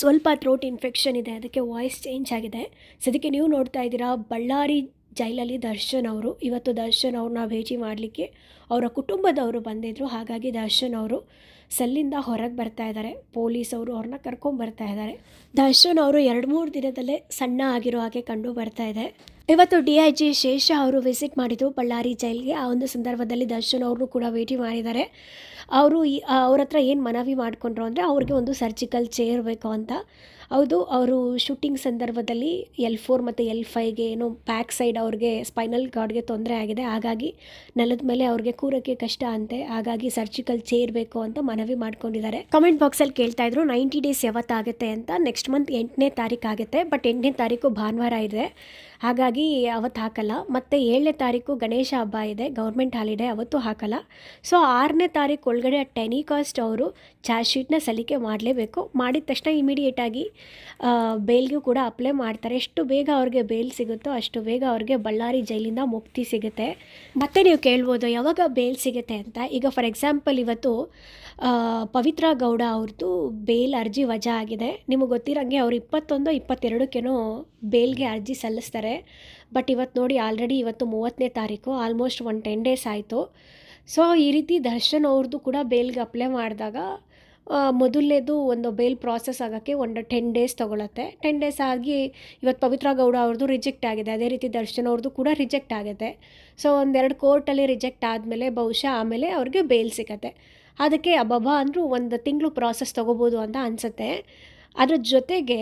ಸ್ವಲ್ಪ throat infection ಇದೆ, ಅದಕ್ಕೆ ವಾಯ್ಸ್ ಚೇಂಜ್ ಆಗಿದೆ. ಅದಕ್ಕೆ ನೀವು ನೋಡ್ತಾ ಇದ್ದೀರಾ, ಬಳ್ಳಾರಿ ಜೈಲಲ್ಲಿ ದರ್ಶನ್ ಅವರು, ಇವತ್ತು ದರ್ಶನ್ ಅವ್ರನ್ನ ಭೇಟಿ ಮಾಡಲಿಕ್ಕೆ ಅವರ ಕುಟುಂಬದವರು ಬಂದಿದ್ದರು ಹಾಗಾಗಿ ದರ್ಶನ್ ಅವರು ಸಲ್ಲಿಂದ ಹೊರಗೆ ಬರ್ತಾ ಇದ್ದಾರೆ, ಪೊಲೀಸ್ ಅವರು ಅವ್ರನ್ನ ಕರ್ಕೊಂಡು ಬರ್ತಾ ಇದ್ದಾರೆ. ದರ್ಶನ್ ಅವರು ಎರಡು ಮೂರು ದಿನದಲ್ಲೇ ಸಣ್ಣ ಆಗಿರೋ ಹಾಗೆ ಕಂಡು ಬರ್ತಾ ಇದೆ. ಇವತ್ತು ಡಿ ಐ ಜಿ ಶೇಷ ಅವರು ವಿಸಿಟ್ ಮಾಡಿದ್ರು ಬಳ್ಳಾರಿ ಜೈಲ್ಗೆ. ಆ ಒಂದು ಸಂದರ್ಭದಲ್ಲಿ ದರ್ಶನ್ ಅವರು ಕೂಡ ಭೇಟಿ ಮಾಡಿದ್ದಾರೆ. ಅವರು ಈ ಅವ್ರ ಹತ್ರ ಏನು ಮನವಿ ಮಾಡಿಕೊಂಡ್ರು ಅಂದರೆ ಅವ್ರಿಗೆ ಒಂದು ಸರ್ಜಿಕಲ್ ಚೇರ್ ಬೇಕು ಅಂತ. ಹೌದು, ಅವರು ಶೂಟಿಂಗ್ ಸಂದರ್ಭದಲ್ಲಿ ಎಲ್ ಫೋರ್ ಮತ್ತು ಎಲ್ ಫೈವ್ಗೆ ಏನೋ ಬ್ಯಾಕ್ ಸೈಡ್ ಅವ್ರಿಗೆ ಸ್ಪೈನಲ್ ಕಾರ್ಡ್ಗೆ ತೊಂದರೆ ಆಗಿದೆ. ಹಾಗಾಗಿ ನೆಲದ ಮೇಲೆ ಅವ್ರಿಗೆ ಕೂರಕ್ಕೆ ಕಷ್ಟ ಅಂತೆ. ಹಾಗಾಗಿ ಸರ್ಜಿಕಲ್ ಚೇರ್ ಬೇಕು ಅಂತ ಮನವಿ ಮಾಡ್ಕೊಂಡಿದ್ದಾರೆ. ಕಮೆಂಟ್ ಬಾಕ್ಸಲ್ಲಿ ಕೇಳ್ತಾ ಇದ್ರು, ನೈಂಟಿ ಡೇಸ್ ಯಾವತ್ತಾಗುತ್ತೆ ಅಂತ. ನೆಕ್ಸ್ಟ್ ಮಂತ್ ಎಂಟನೇ ತಾರೀಕು ಆಗುತ್ತೆ. ಬಟ್ ಎಂಟನೇ ತಾರೀಕು ಭಾನುವಾರ ಇದೆ. ಹಾಗಾಗಿ ಅವತ್ತು ಹಾಕಲ್ಲ. ಮತ್ತು ಏಳನೇ ತಾರೀಕು ಗಣೇಶ ಹಬ್ಬ ಇದೆ. ಗೌರ್ಮೆಂಟ್ ಹಾಲಿಡೇ ಅವತ್ತು ಹಾಕಲ್ಲ. ಸೊ ಆರನೇ ತಾರೀಕು ಒಳಗಡೆ ಟೆನಿಕಾಸ್ಟ್ ಅವರು ಚಾರ್ಜ್ ಶೀಟ್ನ ಸಲ್ಲಿಕೆ ಮಾಡಲೇಬೇಕು. ಮಾಡಿದ ತಕ್ಷಣ ಇಮಿಡಿಯೇಟಾಗಿ ಬೇಲ್ಗೂ ಕೂಡ ಅಪ್ಲೈ ಮಾಡ್ತಾರೆ. ಎಷ್ಟು ಬೇಗ ಅವ್ರಿಗೆ ಬೇಲ್ ಸಿಗುತ್ತೋ ಅಷ್ಟು ಬೇಗ ಅವ್ರಿಗೆ ಬಳ್ಳಾರಿ ಜೈಲಿಂದ ಮುಕ್ತಿ ಸಿಗುತ್ತೆ. ಮತ್ತೆ ನೀವು ಕೇಳ್ಬೋದು, ಯಾವಾಗ ಬೇಲ್ ಸಿಗುತ್ತೆ ಅಂತ. ಈಗ ಫಾರ್ ಎಕ್ಸಾಂಪಲ್ ಇವತ್ತು ಪವಿತ್ರ ಗೌಡ ಅವ್ರದ್ದು ಬೇಲ್ ಅರ್ಜಿ ವಜಾ ಆಗಿದೆ. ನಿಮಗೆ ಗೊತ್ತಿರೋಂಗೆ ಅವ್ರು ಇಪ್ಪತ್ತೊಂದು, ಇಪ್ಪತ್ತೆರಡಕ್ಕೇನೋ ಬೇಲ್ಗೆ ಅರ್ಜಿ ಸಲ್ಲಿಸ್ತಾರೆ. ಬಟ್ ಇವತ್ತು ನೋಡಿ ಆಲ್ರೆಡಿ ಇವತ್ತು ಮೂವತ್ತನೇ ತಾರೀಕು ಆಲ್ಮೋಸ್ಟ್ ಒನ್ ಟೆನ್ ಡೇಸ್ ಆಯಿತು. ಸೊ ಈ ರೀತಿ ದರ್ಶನ್ ಅವ್ರದ್ದು ಕೂಡ ಬೇಲ್ಗೆ ಅಪ್ಲೈ ಮಾಡಿದಾಗ ಮೊದಲನೇದು ಒಂದು ಬೇಲ್ ಪ್ರಾಸೆಸ್ ಆಗೋಕ್ಕೆ ಒಂದು ಟೆನ್ ಡೇಸ್ ತೊಗೊಳತ್ತೆ. ಟೆನ್ ಡೇಸ್ ಆಗಿ ಇವತ್ತು ಪವಿತ್ರ ಗೌಡ ಅವ್ರದ್ದು ರಿಜೆಕ್ಟ್ ಆಗಿದೆ. ಅದೇ ರೀತಿ ದರ್ಶನ್ ಅವ್ರದ್ದು ಕೂಡ ರಿಜೆಕ್ಟ್ ಆಗುತ್ತೆ. ಸೊ ಒಂದೆರಡು ಕೋರ್ಟಲ್ಲಿ ರಿಜೆಕ್ಟ್ ಆದಮೇಲೆ ಬಹುಶಃ ಆಮೇಲೆ ಅವ್ರಿಗೆ ಬೇಲ್ ಸಿಗತ್ತೆ. ಅದಕ್ಕೆ ಅಬ್ಬಬ್ಬ ಅಂದರೂ ಒಂದು ತಿಂಗಳು ಪ್ರಾಸೆಸ್ ತೊಗೋಬೋದು ಅಂತ ಅನಿಸುತ್ತೆ. ಅದ್ರ ಜೊತೆಗೆ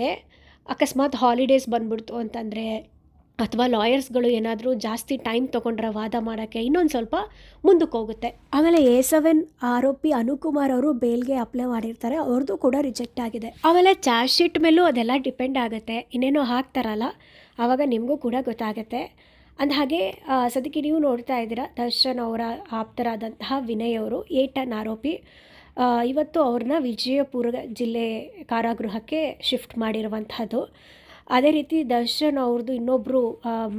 ಅಕಸ್ಮಾತ್ ಹಾಲಿಡೇಸ್ ಬಂದ್ಬಿಡ್ತು ಅಂತಂದರೆ ಅಥವಾ ಲಾಯರ್ಸ್ಗಳು ಏನಾದರೂ ಜಾಸ್ತಿ ಟೈಮ್ ತೊಗೊಂಡ್ರೆ ವಾದ ಮಾಡೋಕ್ಕೆ ಇನ್ನೊಂದು ಸ್ವಲ್ಪ ಮುಂದಕ್ಕೆ ಹೋಗುತ್ತೆ. ಆಮೇಲೆ ಎ ಸೆವೆನ್ ಆರೋಪಿ ಅನುಕುಮಾರ್ ಅವರು ಬೇಲ್ಗೆ ಅಪ್ಲೈ ಮಾಡಿರ್ತಾರೆ ಅವ್ರದ್ದು ಕೂಡ ರಿಜೆಕ್ಟ್ ಆಗಿದೆ. ಆಮೇಲೆ ಚಾರ್ಜ್ ಶೀಟ್ ಮೇಲೂ ಅದೆಲ್ಲ ಡಿಪೆಂಡ್ ಆಗುತ್ತೆ ಇನ್ನೇನೋ ಹಾಕ್ತಾರಲ್ಲ ಆವಾಗ ನಿಮಗೂ ಕೂಡ ಗೊತ್ತಾಗುತ್ತೆ. ಅಂದ ಹಾಗೆ ಸದ್ಯಕ್ಕೆ ನೀವು ನೋಡ್ತಾ ಇದ್ದೀರಾ ದರ್ಶನ್ ಅವರ ಆಪ್ತರಾದಂತಹ ವಿನಯ್ ಅವರು ಎ ಟನ್ ಆರೋಪಿ ಇವತ್ತು ಅವ್ರನ್ನ ವಿಜಯಪುರ ಜಿಲ್ಲೆ ಕಾರಾಗೃಹಕ್ಕೆ ಶಿಫ್ಟ್ ಮಾಡಿರುವಂಥದ್ದು ಅದೇ ರೀತಿ ದರ್ಶನ್ ಅವ್ರದ್ದು ಇನ್ನೊಬ್ಬರು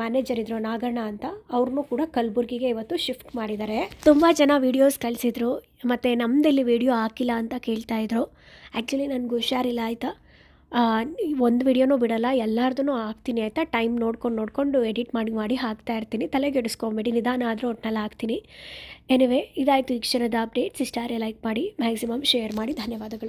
ಮ್ಯಾನೇಜರ್ ಇದ್ರು ನಾಗಣ್ಣ ಅಂತ, ಅವ್ರನ್ನೂ ಕೂಡ ಕಲಬುರ್ಗಿಗೆ ಇವತ್ತು ಶಿಫ್ಟ್ ಮಾಡಿದ್ದಾರೆ. ತುಂಬ ಜನ ವೀಡಿಯೋಸ್ ಕಳಿಸಿದ್ರು, ಮತ್ತು ನಮ್ಮದಲ್ಲಿ ವೀಡಿಯೋ ಹಾಕಿಲ್ಲ ಅಂತ ಕೇಳ್ತಾ ಇದ್ರು. ಆ್ಯಕ್ಚುಲಿ ನನಗೆ ಹುಷಾರಿಲ್ಲ, ಆಯಿತಾ? ಒಂದು ವಿಡಿಯೋನೂ ಬಿಡಲ್ಲ ಎಲ್ಲರದೂ ಹಾಕ್ತೀನಿ, ಆಯಿತಾ? ಟೈಮ್ ನೋಡ್ಕೊಂಡು ನೋಡಿಕೊಂಡು ಎಡಿಟ್ ಮಾಡಿ ಮಾಡಿ ಹಾಕ್ತಾ ಇರ್ತೀನಿ. ತಲೆಗೆಡಿಸ್ಕೊಂಬೇಡಿ, ನಿಧಾನ ಆದರೂ ಒಟ್ಟಿನಲ್ಲಿ ಹಾಕ್ತೀನಿ. ಎನಿವೆ ಇದಾಯಿತು ಈ ಕ್ಷಣದ ಅಪ್ಡೇಟ್ಸ್ ಇಷ್ಟಾರೆ ಲೈಕ್ ಮಾಡಿ ಮ್ಯಾಕ್ಸಿಮಮ್ ಶೇರ್ ಮಾಡಿ. ಧನ್ಯವಾದಗಳು.